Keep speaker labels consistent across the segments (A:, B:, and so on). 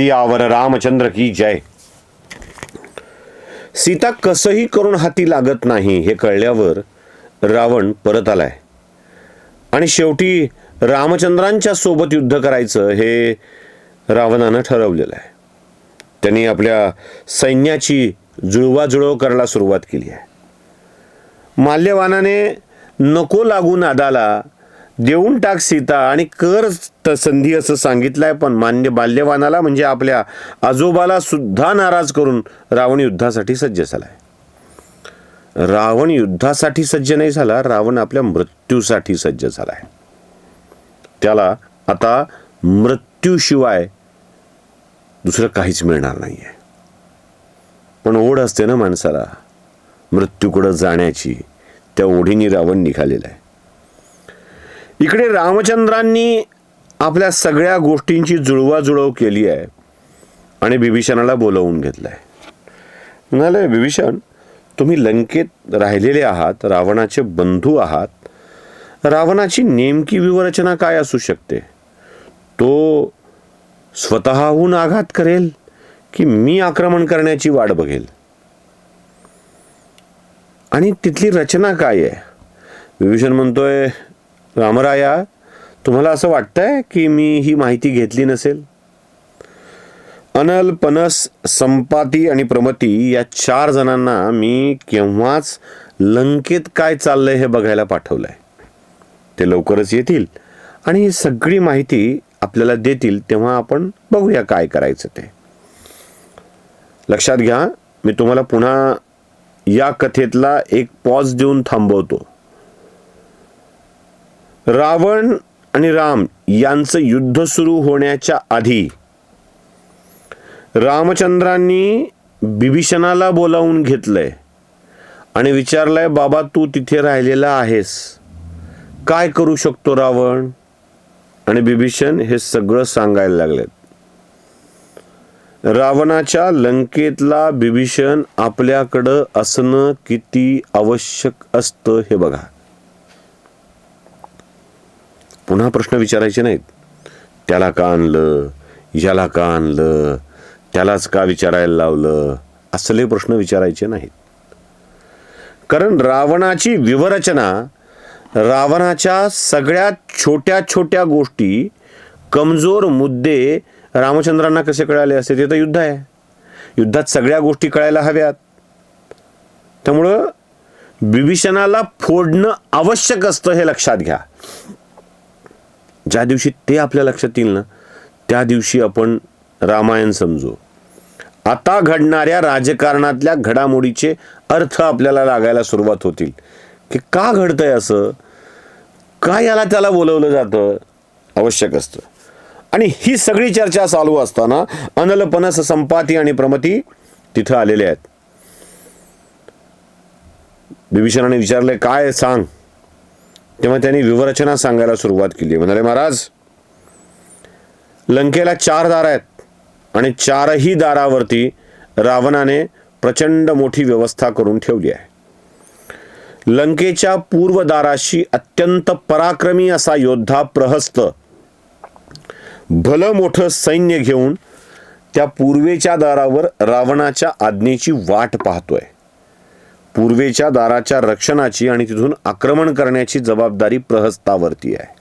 A: सियावर रामचंद्र की जय. सीता कसंही करून हाती लागत नाही हे कळल्यावर रावण परत आलाय. आणि शेवटी रामचंद्रांच्या सोबत युद्ध करायचं हे रावणानं ठरवलेलं आहे. त्यांनी आपल्या सैन्याची जुळवाजुळव करायला सुरुवात केली आहे. माल्यवानाने नको लागून आदाला देऊन टाक सीता आणि कर त- संधी असं सांगितलंय पण मान्य बाल्यवानाला म्हणजे आपल्या आजोबाला सुद्धा नाराज करून रावण युद्धासाठी सज्ज झालाय. रावण युद्धासाठी सज्ज नाही झाला रावण आपल्या मृत्यूसाठी सज्ज झालाय. त्याला आता मृत्यूशिवाय दुसरं काहीच मिळणार नाहीये. पण ओढ असते ना माणसाला मृत्यूकडं जाण्याची. त्या ओढीने रावण निघालेला आहे इकडे रामचंद्रांनी आपल्या सगळ्या गोष्टींची जुळवाजुळव केली आहे. आणि बिभीषणाला बोलवून आहे म्हणाले बिभीषण तुम्ही लंकेत राहिलेले आहात रावणाचे बंधू आहात. रावणाची नेमकी विवरचना काय असू शकते? तो स्वतःहून आघात करेल की मी आक्रमण करण्याची वाट बघेल? आणि तिथली रचना काय आहे? विभीषण म्हणतोय रामराया तुम्हाला असं वाटतंय की मी ही माहिती घेतली नसेल? अनल पनस संपाती आणि प्रमती या चार जणांना मी केव्हाच लंकेत काय चाललंय हे बघायला पाठवलंय. ते लवकरच येतील आणि ही सगळी माहिती आपल्याला देतील तेव्हा आपण बघूया काय करायचं ते. लक्षात घ्या मी तुम्हाला पुन्हा या कथेतला एक पॉज देऊन थांबवतो. रावण आणि राम यांचं युद्ध सुरू होण्याच्या आधी रामचंद्रांनी बिभीषणाला बोलावून घेतलंय आणि विचारलंय बाबा तू तिथे राहिलेला आहेस. काय करू शकतो रावण? आणि बिभीषण हे सगळं सांगायला लागलेत. रावणाच्या लंकेतला बिभीषण आपल्याकडं असणं किती आवश्यक असतं हे बघा. पुन्हा प्रश्न विचारायचे नाहीत. त्याला का आणलं? याला का आणलं? त्यालाच का विचारायला लावलं? असले प्रश्न विचारायचे नाहीत. कारण रावणाची विवरचना रावणाच्या सगळ्यात छोट्या छोट्या गोष्टी कमजोर मुद्दे रामचंद्रांना कसे कळाले असते? ते तर युद्ध आहे. युद्धात सगळ्या गोष्टी कळायला हव्यात. त्यामुळं बिभीषणाला फोडणं आवश्यक असतं हे लक्षात घ्या. ज्या दिवशी ते आपल्या लक्षात येईल ना त्या दिवशी आपण रामायण समजू. आता घडणाऱ्या राजकारणातल्या घडामोडीचे अर्थ आपल्याला लागायला सुरुवात होतील. की का घडतंय असं? का याला त्याला बोलवलं जातं? आवश्यक असतं. आणि ही सगळी चर्चा चालू असताना अनलपनस संपाती आणि प्रमती तिथं आलेले आहेत. बिभीषणाने विचारले काय सांग? तेव्हा त्यांनी विवरचना सांगायला सुरुवात केली. म्हणाले महाराज लंकेला चार दार आहेत आणि चारही दारावरती रावणाने प्रचंड मोठी व्यवस्था करून ठेवली आहे. लंकेच्या पूर्व दाराशी अत्यंत पराक्रमी असा योद्धा प्रहस्त भलं मोठं सैन्य घेऊन त्या पूर्वेच्या दारावर रावणाच्या आज्ञेची वाट पाहतोय. पूर्वेच्या दाराच्या रक्षणाची आणि तिथून आक्रमण करण्याची जबाबदारी प्रहस्तावरती आहे.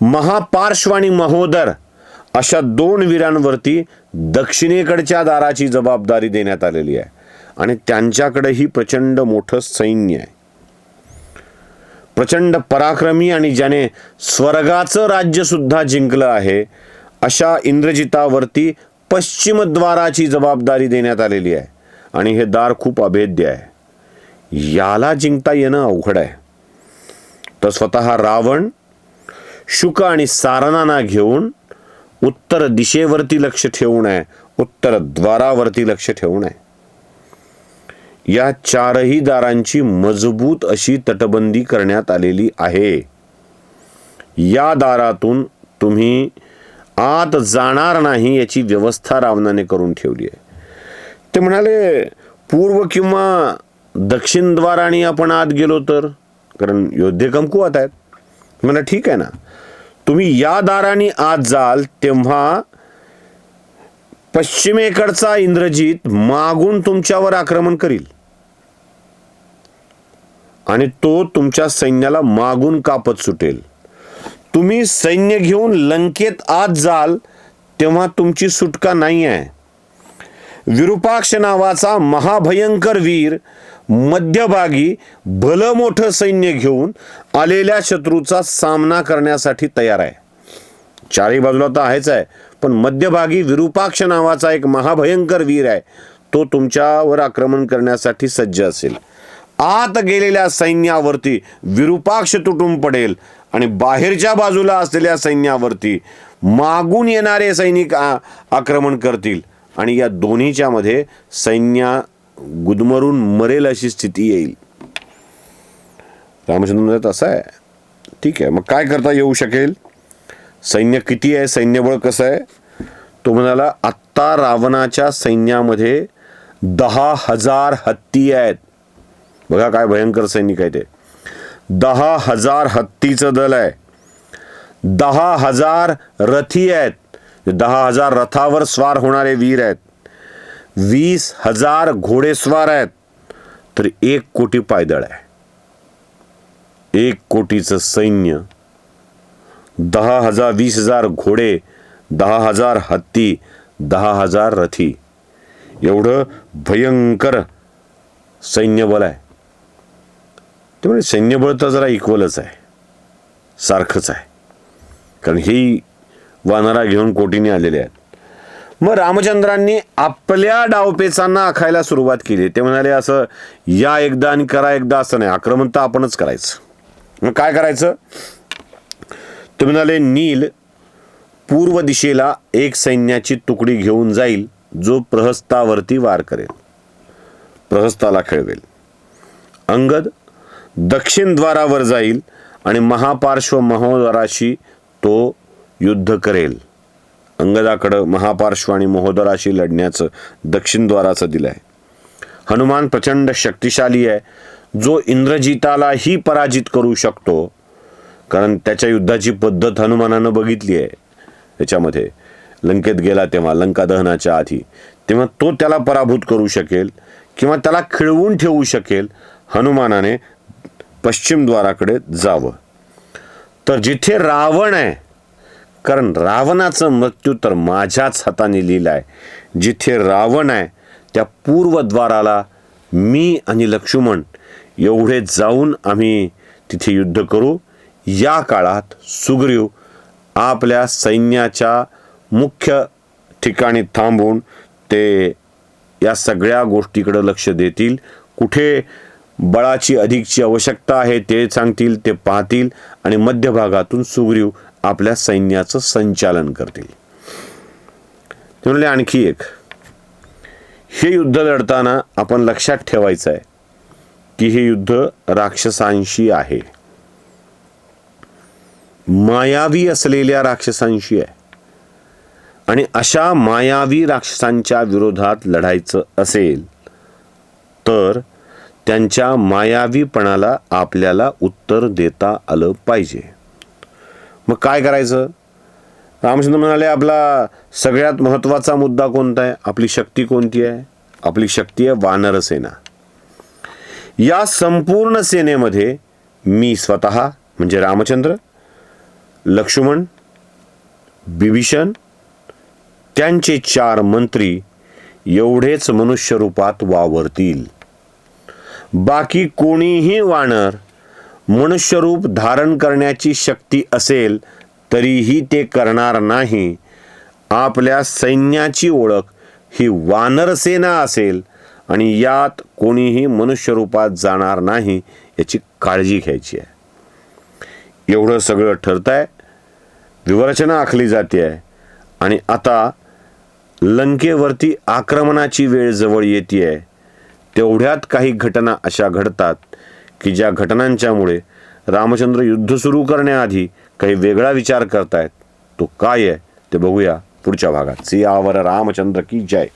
A: महापार्श्व आणि महोदर अशा दोन वीरांवरती दक्षिणेकडच्या दाराची जबाबदारी देण्यात आलेली आहे आणि त्यांच्याकडेही प्रचंड मोठं सैन्य आहे. प्रचंड पराक्रमी आणि ज्याने स्वर्गाचं राज्य सुद्धा जिंकलं आहे अशा इंद्रजितावरती पश्चिमद्वाराची जबाबदारी देण्यात आलेली आहे. आणि हे दार खूप अभेद्य आहे. याला जिंकता येणं अवघड आहे. तर स्वतः रावण शुक आणि सारणांना घेऊन उत्तर दिशेवरती लक्ष ठेवून आहे उत्तर द्वारावरती लक्ष ठेवून आहे या चारही दारांची मजबूत अशी तटबंदी करण्यात आलेली आहे. या दारातून तुम्ही आत जाणार नाही याची व्यवस्था रावणाने करून ठेवली आहे. ते म्हणाले पूर्व किंवा दक्षिण द्वाराने आपण आत गेलो तर? कारण योद्धे कमकुवत आहेत. म्हणा ठीक आहे ना. तुम्ही या दाराने आत जाल तेव्हा पश्चिमेकडचा इंद्रजीत मागून तुमच्यावर आक्रमण करील. आणि तो तुमच्या सैन्याला मागून कापत सुटेल. तुम्ही सैन्य घेऊन लंकेत आत जाल तेव्हा तुमची सुटका नाही आहे. विरूपाक्ष नावाचा महाभयंकर वीर मध्यभागी भलं मोठं सैन्य घेऊन आलेल्या शत्रूचा सामना करण्यासाठी तयार आहे. चारही बाजूला तर आहेच आहे पण मध्यभागी विरूपाक्ष नावाचा एक महाभयंकर वीर आहे तो तुमच्यावर आक्रमण करण्यासाठी सज्ज असेल. आत गेलेल्या सैन्यावरती विरूपाक्ष तुटून पडेल आणि बाहेरच्या बाजूला असलेल्या सैन्यावरती मागून येणारे सैनिक आ- आक्रमण करतील. आणि या दोन्हीच्या मध्ये गुदमरून मरेल अशी स्थिती येईल. रामचंद्र म्हणतात असं आहे. ठीक आहे मग काय करता येऊ शकेल? सैन्य किती आहे? सैन्यबळ कसं आहे? तो म्हणाला आत्ता रावणाच्या सैन्यामध्ये दहा हजार हत्ती आहेत. बघा काय भयंकर सैनिक आहे ते. दहा हजार हत्तीचं दल आहे. दहा हजार रथी आहेत. दहा हजार रथावर स्वार होणारे वीर आहेत. वीस हजार घोडेस्वार आहेत. तर एक कोटी पायदळ आहे. एक कोटीचं सैन्य दहा हजार वीस हजार घोडे दहा हजार हत्ती दहा हजार रथी. एवढं भयंकर सैन्यबल आहे. त्यामुळे सैन्यबळ तर जरा इक्वलच आहे. सारखंच आहे. कारण ही वानरा घेऊन कोटीने आलेले आहेत. मग रामचंद्रांनी आपल्या डावपेचांना आखायला सुरुवात केली. ते म्हणाले असं या एकदा आणि करा एकदा असं नाही. आक्रमण तर आपणच करायचं. मग काय करायचं? ते म्हणाले नील पूर्व दिशेला एक सैन्याची तुकडी घेऊन जाईल जो प्रहस्तावरती वार करेल. प्रहस्ताला खेळवेल. अंगद दक्षिण द्वारावर जाईल आणि महापार्श्व महोदराशी तो युद्ध करेल. अंगदाकडं महापार्श्व आणि महोदराशी लढण्याचं दक्षिण द्वाराचं दिलं आहे हनुमान प्रचंड शक्तिशाली आहे. जो इंद्रजितालाही पराजित करू शकतो कारण त्याच्या युद्धाची पद्धत हनुमानानं बघितली आहे. त्याच्यामध्ये लंकेत गेला तेव्हा लंका दहनाच्या आधी तेव्हा तो त्याला पराभूत करू शकेल किंवा त्याला खिळवून ठेवू शकेल हनुमानाने पश्चिम द्वाराकडे जावं. तर जिथे रावण आहे कारण रावणाचं मृत्यू तर माझ्याच हाताने लिहिलं आहे जिथे रावण आहे त्या पूर्वद्वाराला मी आणि लक्ष्मण एवढे जाऊन आम्ही तिथे युद्ध करू. या काळात सुग्रीव आपल्या सैन्याच्या मुख्य ठिकाणी थांबून ते या सगळ्या गोष्टीकडं लक्ष देतील. कुठे बळाची अधिकची आवश्यकता आहे ते सांगतील ते पाहतील आणि मध्यभागातून सुग्रीव आपल्या सैन्याचं संचालन करतील. ते म्हणले आणखी एक. हे युद्ध लढताना आपण लक्षात ठेवायचं आहे की हे युद्ध राक्षसांशी आहे. मायावी असलेल्या राक्षसांशी आहे. आणि अशा मायावी राक्षसांच्या विरोधात लढायचं असेल तर त्यांच्या मायावीपणाला आपल्याला उत्तर देता आलं पाहिजे. मग काय करायचं? रामचंद्र म्हणाले आपला सगळ्यात महत्त्वाचा मुद्दा कोणता आहे? आपली शक्ती कोणती आहे? आपली शक्ती आहे वानर सेना. या संपूर्ण सेनेमध्ये मी स्वतः म्हणजे रामचंद्र लक्ष्मण बिभीषण त्यांचे चार मंत्री एवढेच मनुष्य रूपात वावरतील. बाकी कोणीही वानर मनुष्यरूप धारण करण्याची शक्ती असेल तरीही ते करणार नाही. आपल्या सैन्याची ओळख ही वानरसेना असेल आणि यात कोणीही मनुष्यरूपात जाणार नाही याची काळजी घ्यायची आहे. एवढं सगळं ठरत आहे विवरचना आखली जाते आहे आणि आता लंकेवरती आक्रमणाची वेळ जवळ येते आहे तेवढ्यात काही घटना अशा घडतात की ज्या घटनांच्यामुळे रामचंद्र युद्ध सुरू करण्याआधी काही वेगळा विचार करतायत तो काय आहे ते बघूया पुढच्या भागात. सियावर रामचंद्र की जय.